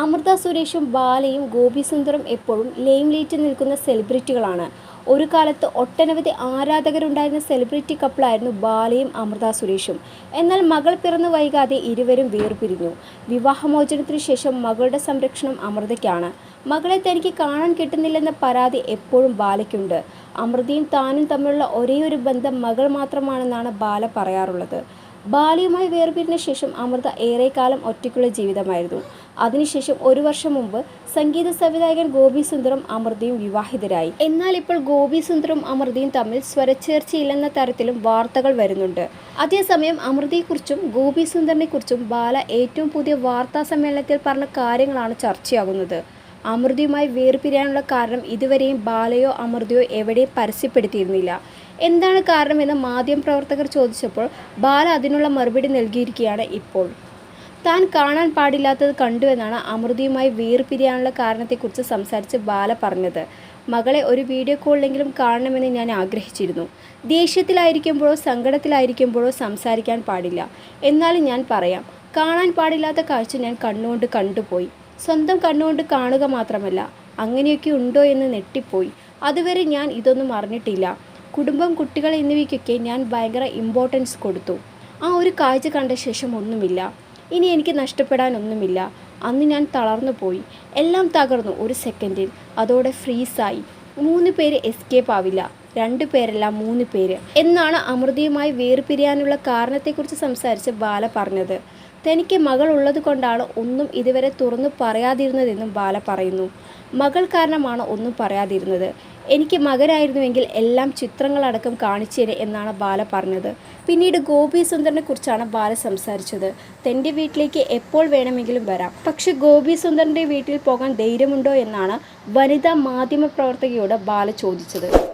അമൃത സുരേഷും ബാലയും ഗോപി സുന്ദറും എപ്പോഴും ലെയിം ലൈറ്റിൽ നിൽക്കുന്ന സെലിബ്രിറ്റികളാണ്. ഒരു കാലത്ത് ഒട്ടനവധി ആരാധകരുണ്ടായിരുന്ന സെലിബ്രിറ്റി കപ്പിളായിരുന്നു ബാലയും അമൃത സുരേഷും. എന്നാൽ മകൾ പിറന്നു വൈകാതെ ഇരുവരും വേർപിരിഞ്ഞു. വിവാഹമോചനത്തിനു ശേഷം മകളുടെ സംരക്ഷണം അമൃതയ്ക്കാണ്. മകളെ തനിക്ക് കാണാൻ കിട്ടുന്നില്ലെന്ന പരാതി എപ്പോഴും ബാലയ്ക്കുണ്ട്. അമൃതയും താനും തമ്മിലുള്ള ഒരേയൊരു ബന്ധം മകൾ മാത്രമാണെന്നാണ് ബാല പറയാറുള്ളത്. ബാലിയുമായി വേർപിരിഞ്ഞ ശേഷം അമൃത ഏറെക്കാലം ഒറ്റയ്ക്കുള്ള ജീവിതമായിരുന്നു. അതിനുശേഷം ഒരു വർഷം മുമ്പ് സംഗീത സംവിധായകൻ ഗോപി സുന്ദറും അമൃതയും വിവാഹിതരായി. എന്നാൽ ഇപ്പോൾ ഗോപി സുന്ദറും അമൃതയും തമ്മിൽ സ്വരച്ചേർച്ചയില്ലെന്ന തരത്തിലും വാർത്തകൾ വരുന്നുണ്ട്. അതേസമയം അമൃതയെക്കുറിച്ചും ഗോപി സുന്ദറിനെക്കുറിച്ചും ബാല ഏറ്റവും പുതിയ വാർത്താ സമ്മേളനത്തിൽ പറഞ്ഞ കാര്യങ്ങളാണ് ചർച്ചയാകുന്നത്. അമൃതയുമായി വേർപിരിയാനുള്ള കാരണം ഇതുവരെയും ബാലയോ അമൃതയോ എവിടെയും പരസ്യപ്പെടുത്തിയിരുന്നില്ല. എന്താണ് കാരണമെന്ന് മാധ്യമപ്രവർത്തകർ ചോദിച്ചപ്പോൾ ബാല അതിനുള്ള മറുപടി നൽകിയിരിക്കുകയാണ് ഇപ്പോൾ. താൻ കാണാൻ പാടില്ലാത്തത് കണ്ടുവെന്നാണ് അമൃതയുമായി വേർപിരിയാനുള്ള കാരണത്തെക്കുറിച്ച് സംസാരിച്ച് ബാല പറഞ്ഞത്. മകളെ ഒരു വീഡിയോ കോളിലെങ്കിലും കാണണമെന്ന് ഞാൻ ആഗ്രഹിച്ചിരുന്നു. ദേഷ്യത്തിലായിരിക്കുമ്പോഴോ സങ്കടത്തിലായിരിക്കുമ്പോഴോ സംസാരിക്കാൻ പാടില്ല. എന്നാലും ഞാൻ പറയാം കാണാൻ പാടില്ലാത്ത കാഴ്ച ഞാൻ കണ്ണുകൊണ്ട് കണ്ടുപോയി. സ്വന്തം കണ്ണുകൊണ്ട് കാണുക മാത്രമല്ല അങ്ങനെയൊക്കെ ഉണ്ടോ എന്ന് നെട്ടിപ്പോയി അതുവരെ ഞാൻ ഇതൊന്നും അറിഞ്ഞിട്ടില്ല. കുടുംബം കുട്ടികൾ എന്നിവയ്ക്കൊക്കെ ഞാൻ ഭയങ്കര ഇമ്പോർട്ടൻസ് കൊടുത്തു. ആ ഒരു കാഴ്ച കണ്ട ശേഷം ഒന്നുമില്ല. ഇനി എനിക്ക് നഷ്ടപ്പെടാനൊന്നുമില്ല അന്ന് ഞാൻ തളർന്നു പോയി. എല്ലാം തകർന്നു ഒരു സെക്കൻഡിൽ അതോടെ ഫ്രീസായി മൂന്ന് പേര് എസ്കേപ്പ് ആവില്ല. രണ്ട് പേരല്ല മൂന്ന് പേര്. എന്നാണ് അമൃതയുമായി വേർപിരിയാനുള്ള കാരണത്തെക്കുറിച്ച് സംസാരിച്ച് ബാല പറഞ്ഞത്. തനിക്ക് മകൾ ഉള്ളത് കൊണ്ടാണ് ഒന്നും ഇതുവരെ തുറന്നു പറയാതിരുന്നതെന്നും ബാല പറയുന്നു. മകൾ കാരണമാണ് ഒന്നും പറയാതിരുന്നത്. എനിക്ക് മകരായിരുന്നുവെങ്കിൽ എല്ലാം ചിത്രങ്ങളടക്കം കാണിച്ചേരെ എന്നാണ് ബാല പറഞ്ഞത്. പിന്നീട് ഗോപി സുന്ദറിനെ കുറിച്ചാണ് ബാല സംസാരിച്ചത്. തന്റെ വീട്ടിലേക്ക് എപ്പോൾ വേണമെങ്കിലും വരാം. പക്ഷെ ഗോപി സുന്ദറിന്റെ വീട്ടിൽ പോകാൻ ധൈര്യമുണ്ടോ എന്നാണ് വനിതാ മാധ്യമ പ്രവർത്തകയോട് ബാല ചോദിച്ചത്.